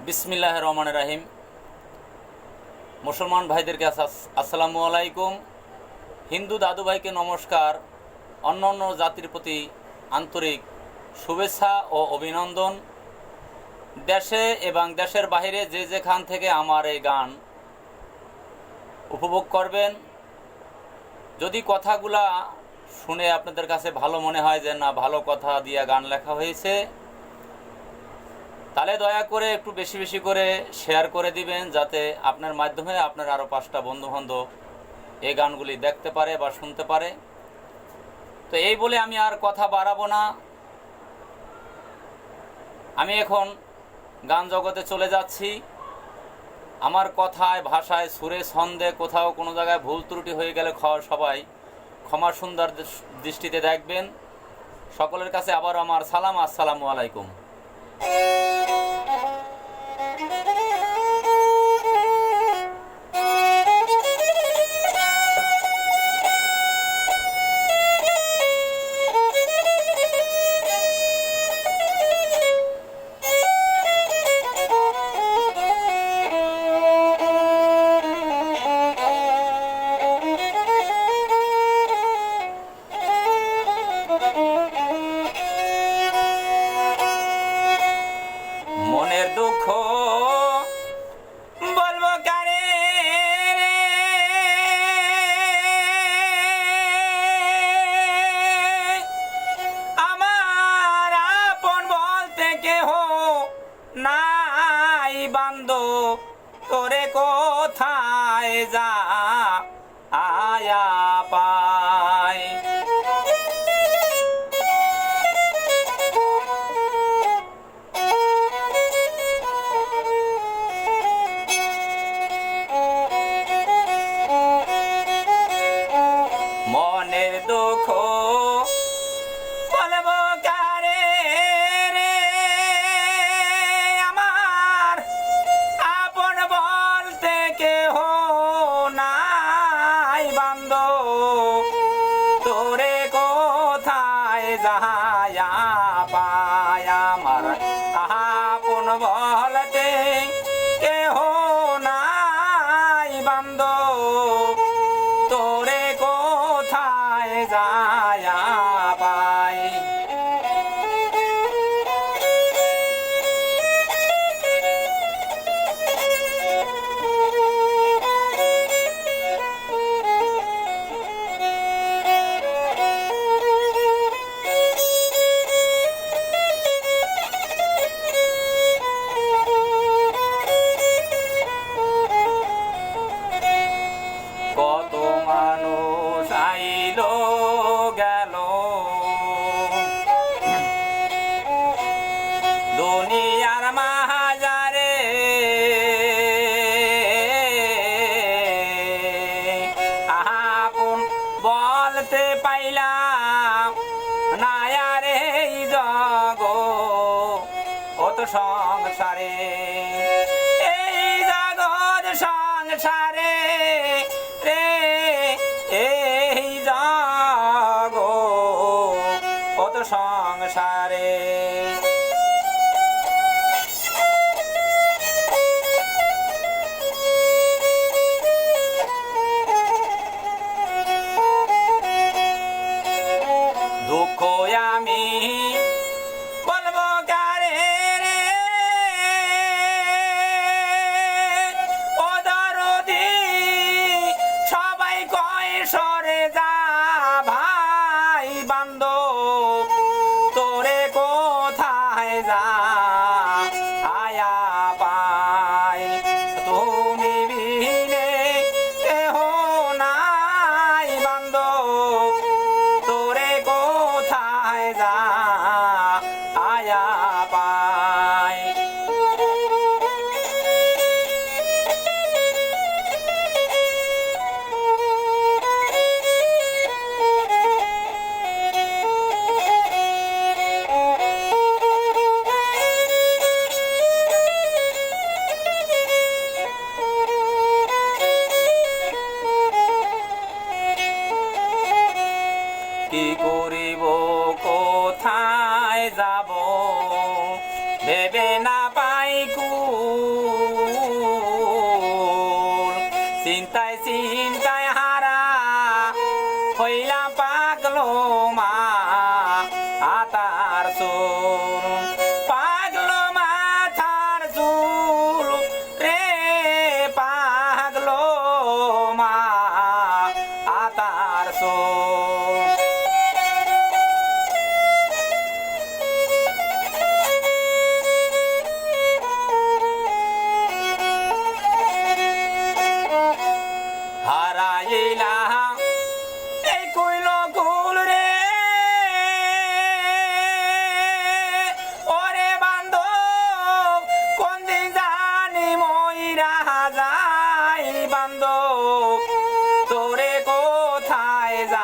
বিসমিল্লাহ রহমান রাহিম। মুসলমান ভাইদেরকে আস- আসসালামু আলাইকুম। হিন্দু দাদু ভাইকে নমস্কার। অন্য অন্য জাতির প্রতি আন্তরিক শুভেচ্ছা ও অভিনন্দন। দেশে এবং দেশের বাইরে যে যেখান থেকে আমার এই গান উপভোগ করবেন, যদি কথাগুলা শুনে আপনাদের কাছে ভালো মনে হয় যে না, ভালো কথা দিয়ে গান লেখা হয়েছে তাহলে দয়া করে একটু বেশি বেশি করে শেয়ার করে দিবেন যাতে আপনার মাধ্যমে আপনার আরও পাঁচটা বন্ধুবান্ধব এই গানগুলি দেখতে পারে বা শুনতে পারে। তো এই বলে আমি আর কথা বাড়াবো না। আমি এখন গান জগতে চলে যাচ্ছি। আমার কথায়, ভাষায়, সুরে, ছন্দে কোথাও কোনো জায়গায় ভুল ত্রুটি হয়ে গেলে খ- সবাই ক্ষমা সুন্দর দৃষ- দৃষ্টিতে দেখবেন। সকলের কাছে আবার আমার সালাম। আসসালামু আলাইকুম। Música নাই বান্দ তোরে কোথায় যা আয়া পায় মনের দুঃখ বলতে কেহ নাই বান্দ তোরে কোথায় যায়া দুনিয়ার মাহাজারে। আপন বলতে পাইলাম নায়ারে জগ অত সংসারে। এই জগৎ সংসারে রে, এই জগ অত সংসারে। যাব। ভেবে না পাই কু চিন্তায় চিন্তায় হারা হইলাম 妹子